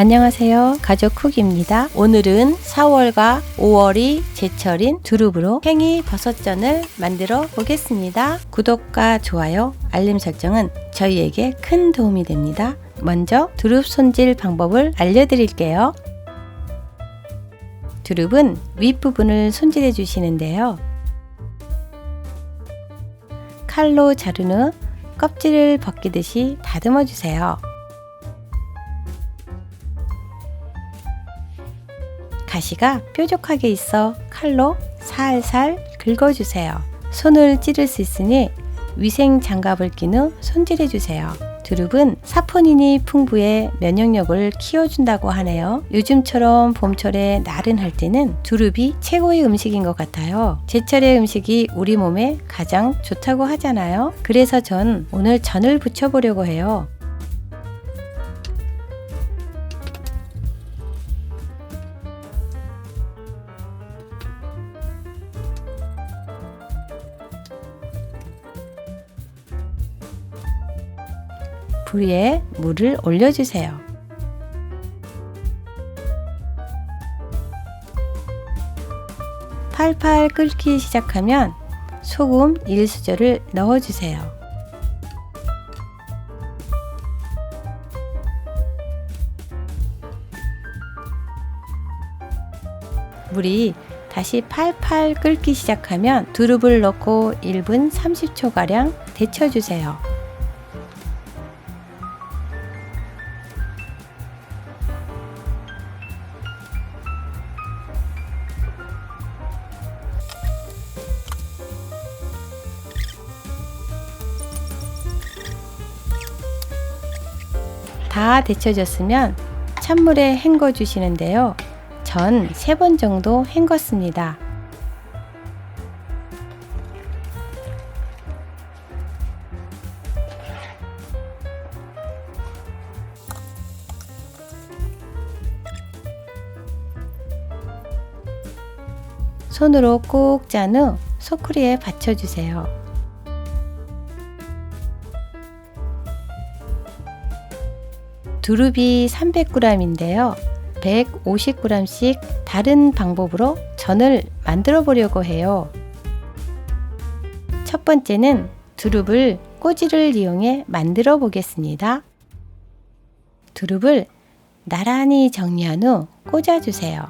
안녕하세요. 가족 쿡입니다. 오늘은 4월과 5월이 제철인 두릅으로 팽이 버섯전을 만들어 보겠습니다. 구독과 좋아요, 알림 설정은 저희에게 큰 도움이 됩니다. 먼저 두릅 손질 방법을 알려드릴게요. 두릅은 윗부분을 손질해 주시는데요. 칼로 자른 후 껍질을 벗기듯이 다듬어 주세요. 가시가 뾰족하게 있어 칼로 살살 긁어주세요. 손을 찌를 수 있으니 위생 장갑을 낀 후 손질해 주세요. 두릅은 사포닌이 풍부해 면역력을 키워준다고 하네요. 요즘처럼 봄철에 나른할 때는 두릅이 최고의 음식인 것 같아요. 제철의 음식이 우리 몸에 가장 좋다고 하잖아요. 그래서 전 오늘 전을 부쳐보려고 해요. 불 위에 물을 올려주세요. 팔팔 끓기 시작하면 소금 1수저를 넣어주세요. 물이 다시 팔팔 끓기 시작하면 두릅을 넣고 1분 30초가량 데쳐주세요. 다 데쳐졌으면 찬물에 헹궈 주시는데요. 전 세 번 정도 헹궜습니다. 손으로 꾹짠후 소쿠리에 받쳐주세요. 두릅이 300g인데요. 150g씩 다른 방법으로 전을 만들어 보려고 해요. 첫 번째는 두릅을 꼬지를 이용해 만들어 보겠습니다. 두릅을 나란히 정리한 후 꽂아주세요.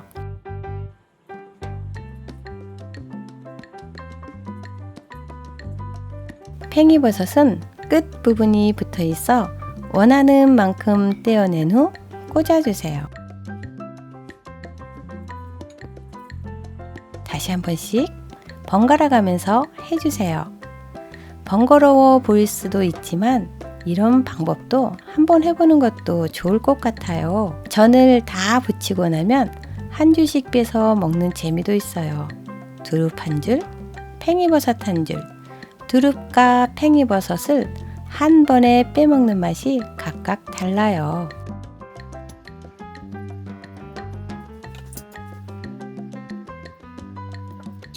팽이버섯은 끝 부분이 붙어 있어 원하는 만큼 떼어낸 후 꽂아주세요. 다시 한 번씩 번갈아 가면서 해주세요. 번거로워 보일 수도 있지만 이런 방법도 한번 해보는 것도 좋을 것 같아요. 전을 다 붙이고 나면 한 줄씩 빼서 먹는 재미도 있어요. 두릅 한 줄, 팽이버섯 한 줄, 두릅과 팽이버섯을 한 번에 빼먹는 맛이 각각 달라요.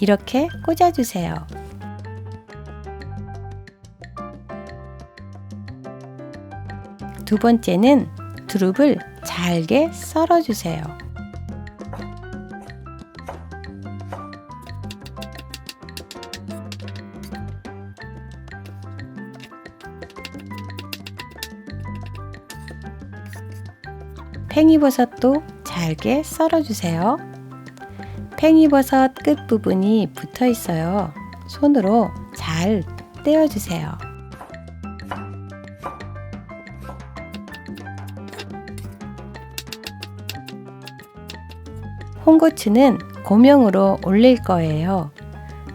이렇게 꽂아주세요. 두 번째는 두릅을 잘게 썰어주세요. 팽이버섯도 잘게 썰어주세요. 팽이버섯 끝부분이 붙어 있어요. 손으로 잘 떼어주세요. 홍고추는 고명으로 올릴 거예요.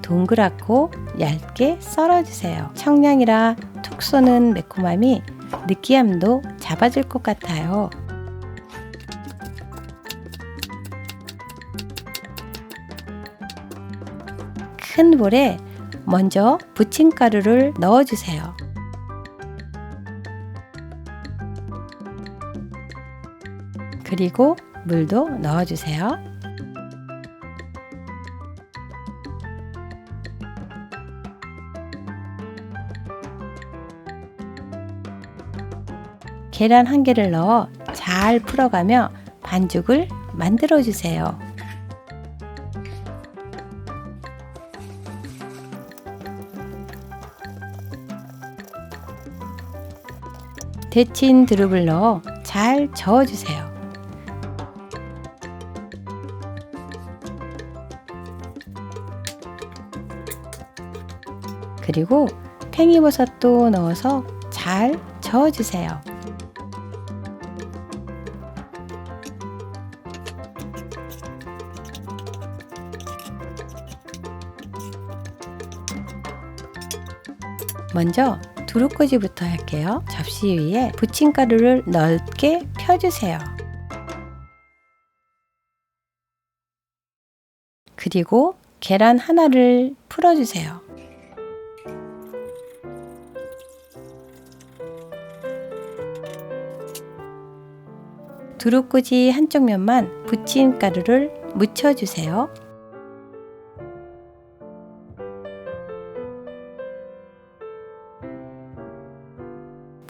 동그랗고 얇게 썰어주세요. 청량이라 톡 쏘는 매콤함이 느끼함도 잡아줄 것 같아요. 큰 볼에 먼저 부침가루를 넣어주세요. 그리고 물도 넣어주세요. 계란 한 개를 넣어 잘 풀어가며 반죽을 만들어 주세요. 데친 두릅을 넣어 잘 저어주세요. 그리고 팽이버섯도 넣어서 잘 저어주세요. 먼저 두릅꽂이부터 할게요. 접시 위에 부침가루를 넓게 펴주세요. 그리고 계란 하나를 풀어주세요. 두릅꽂이 한쪽 면만 부침가루를 묻혀주세요.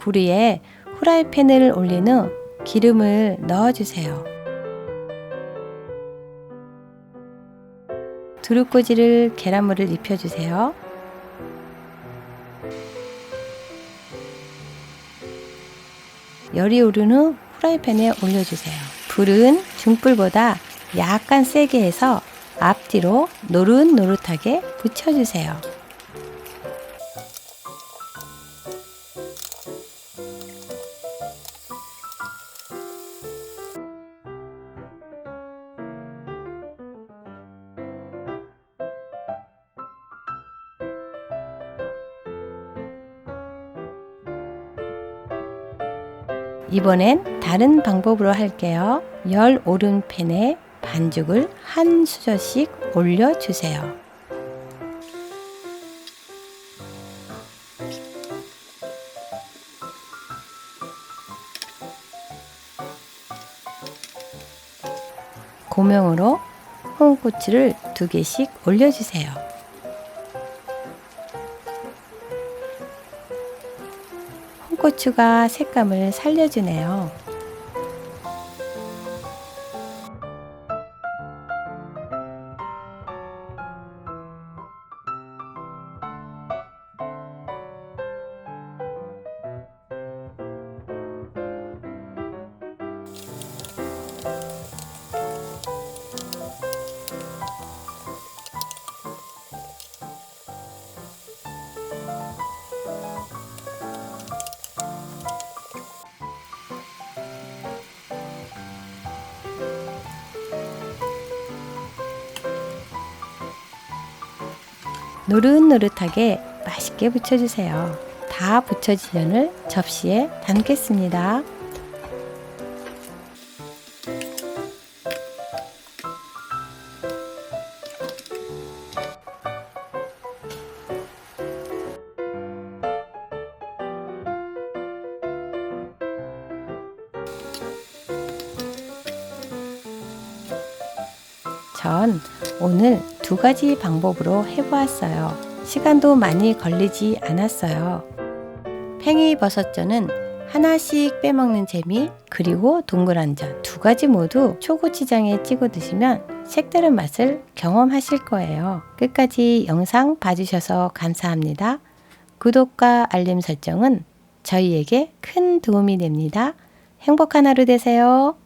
불 위에 후라이팬을 올린 후 기름을 넣어주세요. 두릅꽂이를 계란물을 입혀주세요. 열이 오른 후 후라이팬에 올려주세요. 불은 중불보다 약간 세게 해서 앞뒤로 노릇노릇하게 붙여주세요. 이번엔 다른 방법으로 할게요. 열 오른 팬에 반죽을 한 수저씩 올려주세요. 고명으로 홍고추를 두 개씩 올려주세요. 고추가 색감을 살려주네요. 노릇노릇하게 맛있게 부쳐주세요. 다 부쳐지면을 접시에 담겠습니다. 전 오늘 두 가지 방법으로 해보았어요. 시간도 많이 걸리지 않았어요. 팽이버섯전은 하나씩 빼먹는 재미 그리고 동그란 전 두 가지 모두 초고추장에 찍어 드시면 색다른 맛을 경험하실 거예요. 끝까지 영상 봐주셔서 감사합니다. 구독과 알림 설정은 저희에게 큰 도움이 됩니다. 행복한 하루 되세요.